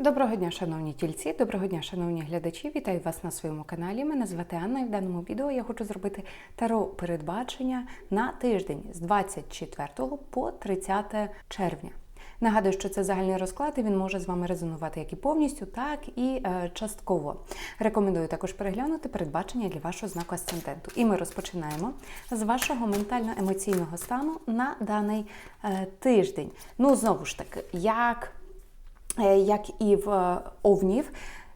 Доброго дня, шановні тільці, доброго дня, шановні глядачі. Вітаю вас на своєму каналі. Мене звати Анна і в даному відео я хочу зробити таро передбачення на тиждень з 24 по 30 червня. Нагадую, що це загальний розклад, і він може з вами резонувати як і повністю, так і е, частково. Рекомендую також переглянути передбачення для вашого знаку асценденту. І ми розпочинаємо з вашого ментально-емоційного стану на даний е, тиждень. Ну, знову ж таки, як як і в е, овнів,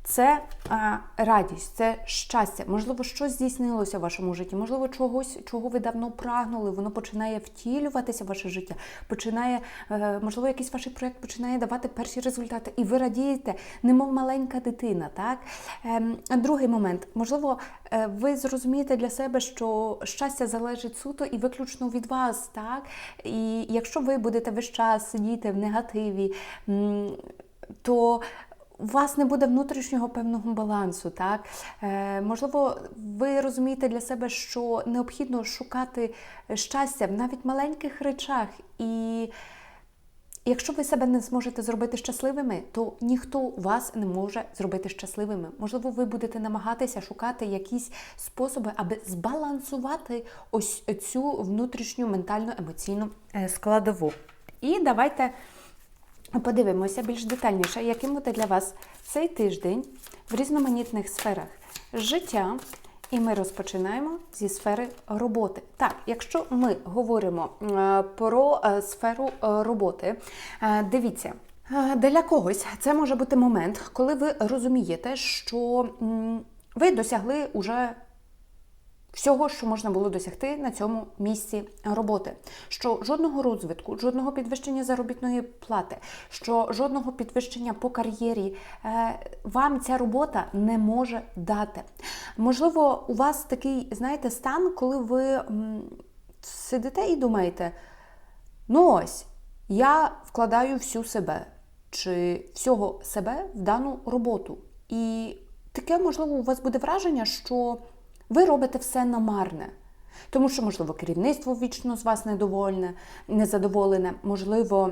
це е, радість, це щастя. Можливо, щось здійснилося в вашому житті, можливо, чогось, чого ви давно прагнули, воно починає втілюватися в ваше життя, починає, е, можливо, якийсь ваш проєкт починає давати перші результати, і ви радієте, немов маленька дитина. Так? Ем, Другий момент, можливо, е, ви зрозумієте для себе, що щастя залежить суто і виключно від вас. Так? І якщо ви будете весь час сидіти в негативі, то у вас не буде внутрішнього певного балансу, так е, можливо, ви розумієте для себе, що необхідно шукати щастя в навіть маленьких речах, і якщо ви себе не зможете зробити щасливими, то ніхто вас не може зробити щасливими. Можливо, ви будете намагатися шукати якісь способи, аби збалансувати ось цю внутрішню ментально-емоційну е, складову. І давайте. Подивимося більш детальніше, яким буде для вас цей тиждень в різноманітних сферах життя. І ми розпочинаємо зі сфери роботи. Так, якщо ми говоримо е, про е, сферу е, роботи, дивіться. Для когось це може бути момент, коли ви розумієте, що ви досягли уже всього, що можна було досягти на цьому місці роботи, що жодного розвитку, жодного підвищення заробітної плати, що жодного підвищення по кар'єрі е, вам ця робота не може дати. Можливо, у вас такий, знаєте, стан, коли ви сидите і думаєте, ну ось, я вкладаю всю себе чи всього себе в дану роботу. І таке, можливо, у вас буде враження, що ви робите все намарне. Тому що, можливо, керівництво вічно з вас недовольне, незадоволене, можливо,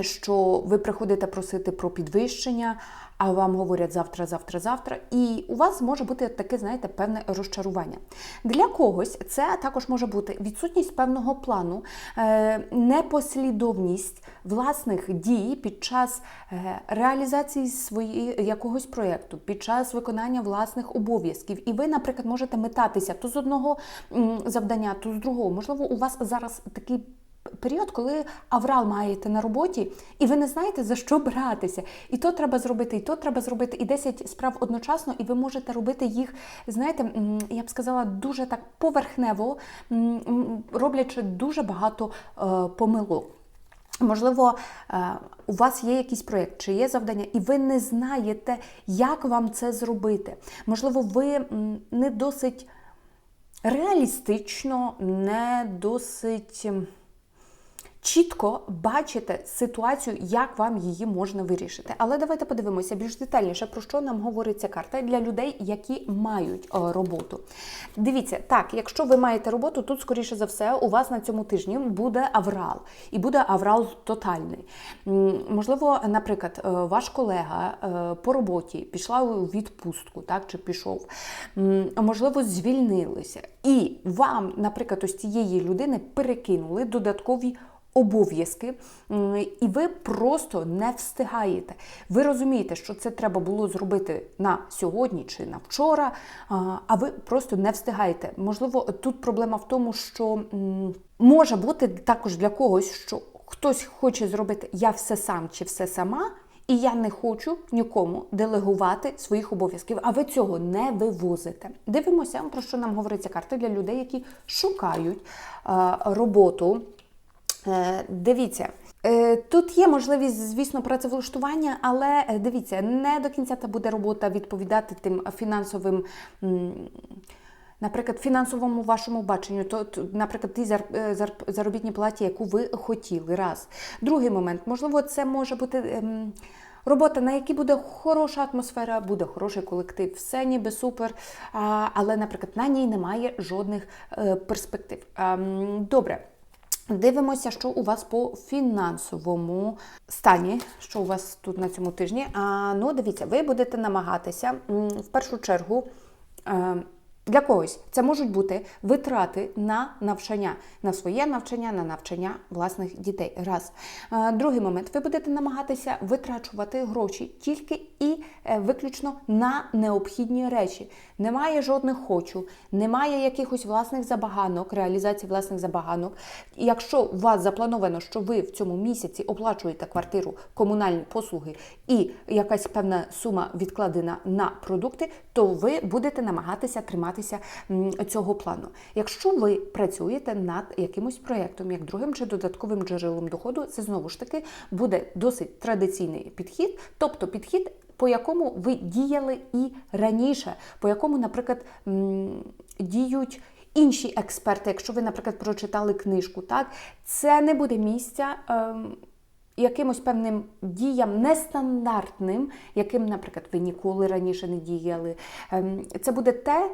що ви приходите просити про підвищення, а вам говорять завтра, завтра, завтра, і у вас може бути таке, знаєте, певне розчарування. Для когось це також може бути відсутність певного плану, е, непослідовність власних дій під час е, реалізації свої, якогось проєкту, під час виконання власних обов'язків. І ви, наприклад, можете метатися то з одного завдання, то з другого. Можливо, у вас зараз такий період, коли аврал маєте на роботі, і ви не знаєте, за що братися. І то треба зробити, і то треба зробити, і 10 справ одночасно, і ви можете робити їх, знаєте, я б сказала, дуже так поверхнево, роблячи дуже багато е, помилок. Можливо, е, у вас є якийсь проєкт, чи є завдання, і ви не знаєте, як вам це зробити. Можливо, ви не досить реалістично, не досить чітко бачите ситуацію, як вам її можна вирішити. Але давайте подивимося більш детальніше, про що нам говорить ця карта для людей, які мають е, роботу. Дивіться, так, якщо ви маєте роботу, тут, скоріше за все, у вас на цьому тижні буде аврал, і буде аврал тотальний. Можливо, наприклад, е, ваш колега е, по роботі пішла у відпустку, так, чи пішов, можливо, звільнилися. І вам, наприклад, ось цієї людини перекинули додаткові обов'язки, і ви просто не встигаєте. Ви розумієте, що це треба було зробити на сьогодні чи на вчора, а ви просто не встигаєте. Можливо, тут проблема в тому, що може бути також для когось, що хтось хоче зробити я все сам чи все сама. І я не хочу нікому делегувати своїх обов'язків, а ви цього не вивозите. Дивимося, про що нам говорить ця карта для людей, які шукають е, роботу. Е, Дивіться. е, Тут є можливість, звісно, працевлаштування, але е, дивіться, не до кінця та буде робота відповідати тим фінансовим, наприклад, фінансовому вашому баченню, то, наприклад, тій зар- зар- заробітній платі, яку ви хотіли. Раз. Другий момент, можливо, це може бути. ем, Робота, на якій буде хороша атмосфера, буде хороший колектив, все ніби супер, але, наприклад, на ній немає жодних перспектив. Ем, Добре. Дивимося, що у вас по фінансовому стані, що у вас тут на цьому тижні. А, ну, дивіться, ви будете намагатися в першу чергу. е, Для когось це можуть бути витрати на навчання, на своє навчання, на навчання власних дітей. Раз. Е, Другий момент, ви будете намагатися витрачувати гроші тільки і е, виключно на необхідні речі. Немає жодних хочу, немає якихось власних забаганок, реалізації власних забаганок. Якщо у вас заплановано, що ви в цьому місяці оплачуєте квартиру, комунальні послуги і якась певна сума відкладена на продукти, то ви будете намагатися триматися цього плану. Якщо ви працюєте над якимось проєктом, як другим чи додатковим джерелом доходу, це знову ж таки буде досить традиційний підхід, тобто підхід по якому ви діяли і раніше, по якому, наприклад, діють. Інші експерти, якщо ви, наприклад, прочитали книжку, так це не буде місця ем, якимось певним діям нестандартним, яким, наприклад, ви ніколи раніше не діяли. Ем, це буде те,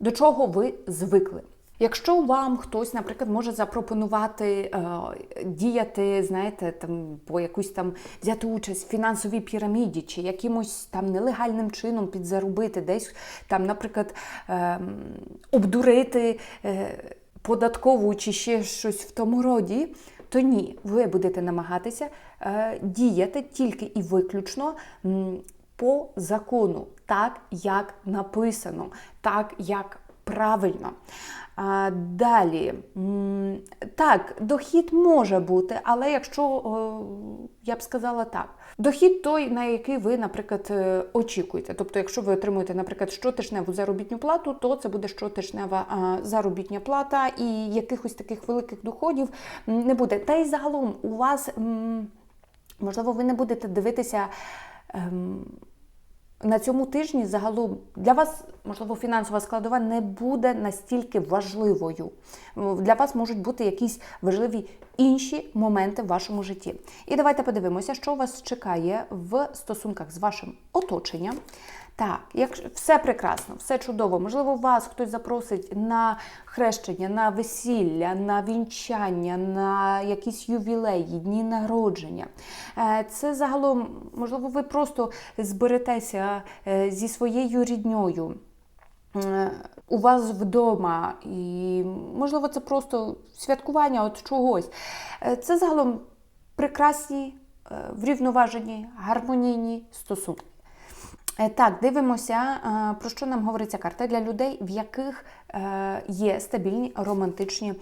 до чого ви звикли. Якщо вам хтось, наприклад, може запропонувати е, діяти, знаєте, там по якусь там взяти участь в фінансовій піраміді чи якимось там нелегальним чином підзаробити, десь там, наприклад, е, обдурити е, податкову чи ще щось в тому роді, то ні, ви будете намагатися е, діяти тільки і виключно. По закону, так як написано, так як правильно. Далі, так, дохід може бути, але якщо я б сказала так, дохід той, на який ви, наприклад, е, очікуєте. Тобто, якщо ви отримуєте, наприклад, щотижневу заробітну плату, то це буде щотижнева заробітня плата, і якихось таких великих доходів не буде. Та й загалом у вас, можливо, ви не будете дивитися. На цьому тижні загалом для вас, можливо, фінансова складова не буде настільки важливою. Для вас можуть бути якісь важливі інші моменти в вашому житті. І давайте подивимося, що вас чекає в стосунках з вашим оточенням. Так, як все прекрасно, все чудово. Можливо, вас хтось запросить на хрещення, на весілля, на вінчання, на якісь ювілеї, дні народження. Е, Це загалом, можливо, ви просто зберетеся е, зі своєю рідньою. е, У вас вдома, і можливо, це просто святкування от чогось. Це загалом прекрасні, врівноважені, гармонійні стосунки. Е, Так, дивимося, е, про що нам говориться карта для людей, в яких е, є стабільні романтичні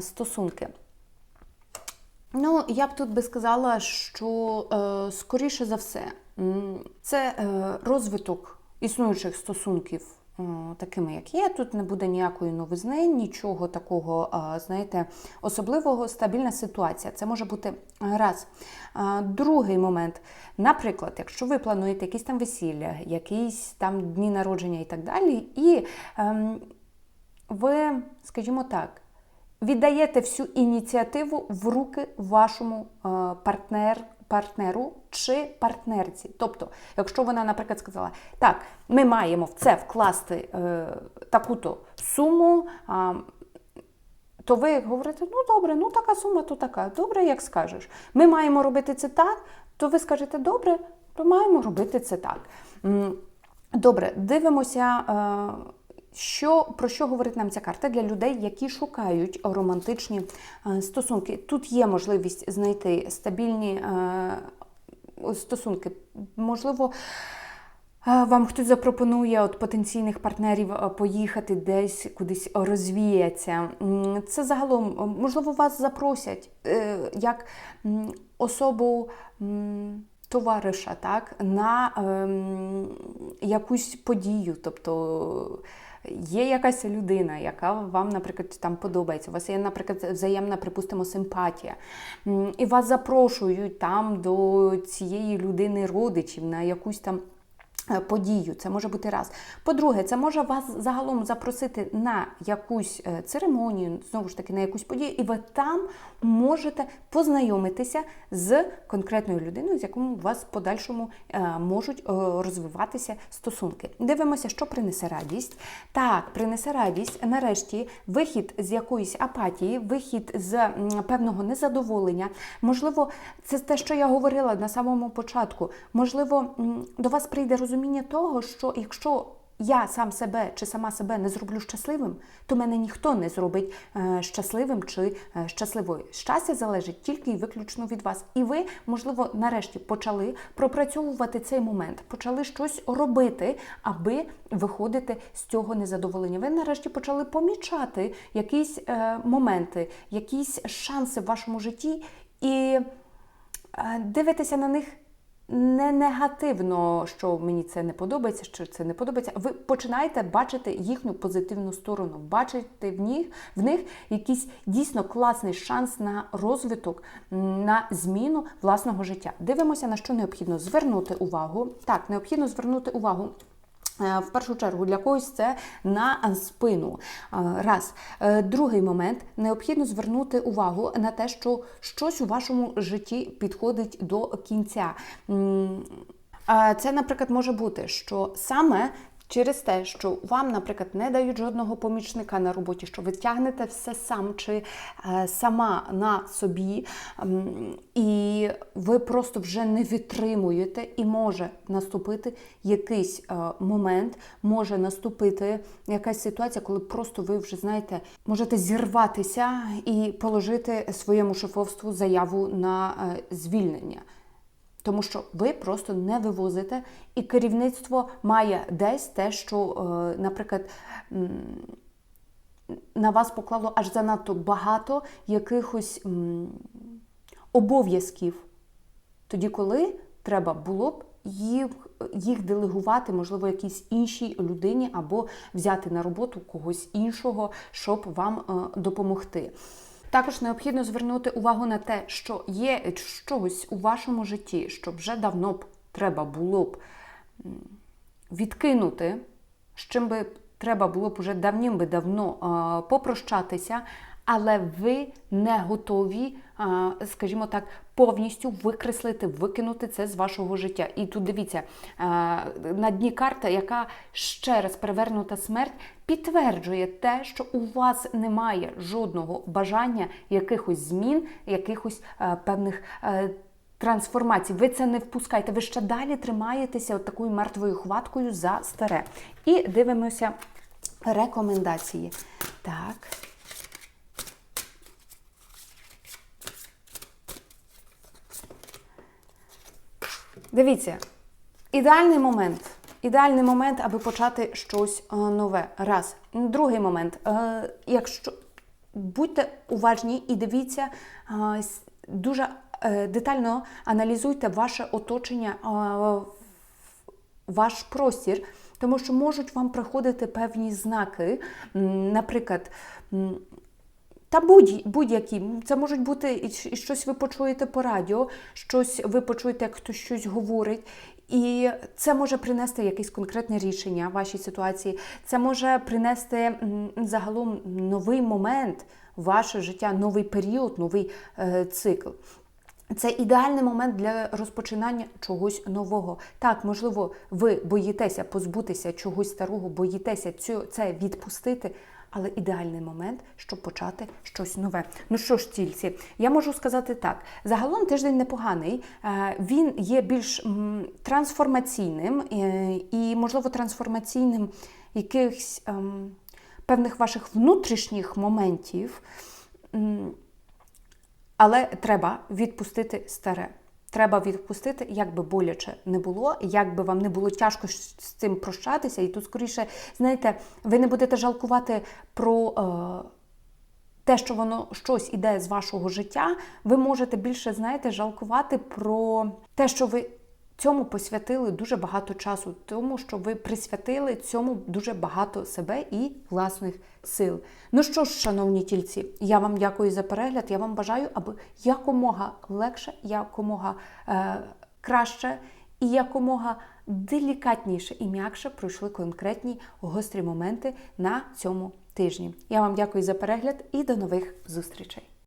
стосунки. Ну, я б тут би сказала, що скоріше за все, це розвиток існуючих стосунків. Е, Такими, як є, тут не буде ніякої новизни, нічого такого, знаєте, особливого, стабільна ситуація. Це може бути раз. Другий момент, наприклад, якщо ви плануєте якісь там весілля, якісь там дні народження і так далі, і ем, ви, скажімо так, віддаєте всю ініціативу в руки вашому е, партнер, партнеру чи партнерці. Тобто, якщо вона, наприклад, сказала, так, ми маємо в це вкласти е, таку-то суму. А, то ви говорите, ну добре, ну така сума, то така, добре, як скажеш. Ми маємо робити це так, то ви скажете, добре, то маємо робити це так. Добре, дивимося, е, що, про що говорить нам ця карта для людей, які шукають романтичні е, стосунки. Тут є можливість знайти стабільні е, стосунки. Можливо, Вам хтось запропонує от потенційних партнерів поїхати десь кудись розвіятися. Це загалом, можливо, вас запросять е, як особу товариша, так, на ем, якусь подію. Тобто є якась людина, яка вам, наприклад, там подобається. У вас є, наприклад, взаємна, припустимо, симпатія. І вас запрошують там до цієї людини родичів на якусь там подію, це може бути раз. По-друге, це може вас загалом запросити на якусь е, церемонію, знову ж таки, на якусь подію, і ви там можете познайомитися з конкретною людиною, з якою у вас в подальшому е, можуть е, розвиватися стосунки. Дивимося, що принесе радість. Так, принесе радість, нарешті, вихід з якоїсь апатії, вихід з певного незадоволення. Можливо, це те, що я говорила на самому початку. Можливо, до вас прийде розуміння того, що якщо я сам себе чи сама себе не зроблю щасливим, то мене ніхто не зробить е, щасливим чи е, щасливою. Щастя залежить тільки і виключно від вас. І ви, можливо, нарешті почали пропрацьовувати цей момент, почали щось робити, аби виходити з цього незадоволення. Ви нарешті почали помічати якісь е, моменти, якісь шанси в вашому житті і дивитися на них не негативно, що мені це не подобається, що це не подобається. Ви починаєте бачити їхню позитивну сторону, бачите в них в них якийсь дійсно класний шанс на розвиток, на зміну власного життя. Дивимося, на що необхідно звернути увагу. Так, необхідно звернути увагу. Е, В першу чергу для когось це на спину. Е, Раз. Е, Другий момент необхідно звернути увагу на те, що щось у вашому житті підходить до кінця. Це, наприклад, може бути, що саме через те, що вам, наприклад, не дають жодного помічника на роботі, що ви тягнете все сам чи е, сама на собі, м, і ви просто вже не витримуєте, і може наступити якийсь е, момент, може наступити якась ситуація, коли просто ви вже знаєте, можете зірватися і положити своєму шефовству заяву на е, звільнення. Тому що ви просто не вивозите, і керівництво має десь те, що, е, наприклад, на вас поклало аж занадто багато якихось обов'язків. Тоді, коли треба було б їх, їх делегувати, можливо, якійсь іншій людині або взяти на роботу когось іншого, щоб вам е, допомогти. Також необхідно звернути увагу на те, що є щось у вашому житті, що вже давно б треба було б відкинути, з чим би треба було б уже давнім би давно попрощатися, але ви не готові, скажімо так, повністю викреслити, викинути це з вашого життя. І тут дивіться, е, на дні карта, яка ще раз перевернута смерть, підтверджує те, що у вас немає жодного бажання якихось змін, якихось е, певних. е, Трансформацій, ви це не впускаєте, ви ще далі тримаєтеся от такою мертвою хваткою за старе. І дивимося рекомендації. Так. Дивіться, ідеальний момент. Ідеальний момент, аби почати щось е, нове. Раз. Другий момент. Е, Якщо будьте уважні і дивіться, е, дуже детально аналізуйте ваше оточення, ваш простір, тому що можуть вам приходити певні знаки. Наприклад, та будь- будь-які. Це можуть бути і щось ви почуєте по радіо, щось ви почуєте, як хтось щось говорить. І це може принести якесь конкретне рішення вашій ситуації. Це може принести загалом новий момент в ваше життя, новий період, новий е, цикл. Це ідеальний момент для розпочинання чогось нового. Так, можливо, ви боїтеся позбутися чогось старого, боїтеся це відпустити, але ідеальний момент, щоб почати щось нове. Ну що ж, тільці, я можу сказати так: загалом тиждень непоганий, е, він є більш трансформаційним е, і, можливо, трансформаційним якихось ем, певних ваших внутрішніх моментів. Але треба відпустити старе. Треба відпустити, як би боляче не було, як би вам не було тяжко з цим прощатися. І тут, скоріше, знаєте, ви не будете жалкувати про е, те, що воно щось іде з вашого життя. Ви можете більше, знаєте, жалкувати про те, що ви цьому посвятили дуже багато часу, тому що ви присвятили цьому дуже багато себе і власних сил. Ну що ж, шановні тільці, я вам дякую за перегляд. Я вам бажаю, аби якомога легше, якомога е, краще і якомога делікатніше і м'якше пройшли конкретні гострі моменти на цьому тижні. Я вам дякую за перегляд і до нових зустрічей.